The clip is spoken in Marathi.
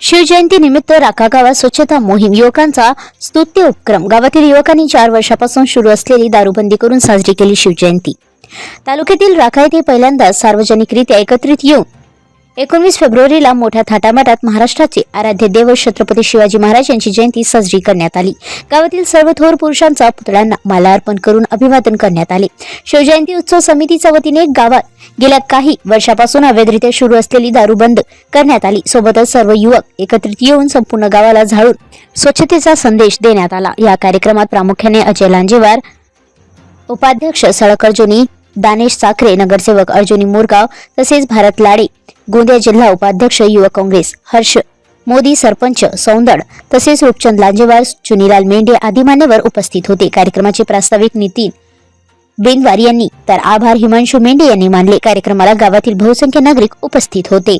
शिवजयंती निमित्त राका गावात स्वच्छता मोहीम. युवकांचा स्तुत्य उपक्रम. गावातील युवकांनी चार वर्षापासून सुरू असलेली दारूबंदी करून साजरी केली शिवजयंती. तालुक्यातील राखा येथे पहिल्यांदाच सार्वजनिकरित्या एकत्रित येऊन एकोणवीस फेब्रुवारीला मोठ्या थाटामाटात महाराष्ट्राचे आराध्य देव छत्रपती शिवाजी महाराज यांची जयंती साजरी करण्यात आली. गावातील सर्व थोर पुरुषांचा पुतळ्यांना मालार्पण करून अभिवादन करण्यात आले. शिवजयंती उत्सव समितीच्या वतीने गावात गेल्या काही वर्षापासून अवैधरित्या सुरू असलेली दारू बंद करण्यात आली. सोबतच सर्व युवक एकत्रित येऊन संपूर्ण गावाला झाडून स्वच्छतेचा संदेश देण्यात आला. या कार्यक्रमात प्रामुख्याने अजय लांजेवार उपाध्यक्ष सळक अर्जुनी दानेश साखरे नगरसेवक अर्जुनी मोरगाव तसेच भारत लाडे गोंदिया जिल्हा उपाध्यक्ष युवक काँग्रेस हर्ष मोदी सरपंच सौंदड तसेच रूपचंद लांजेवार चुनीलाल मेंढे आदी मान्यवर उपस्थित होते. कार्यक्रमाचे प्रास्ताविक नितीन बेनवार यांनी तर आभार हिमांशू मेंढे यांनी मानले. कार्यक्रमाला गावातील बहुसंख्य नागरिक उपस्थित होते.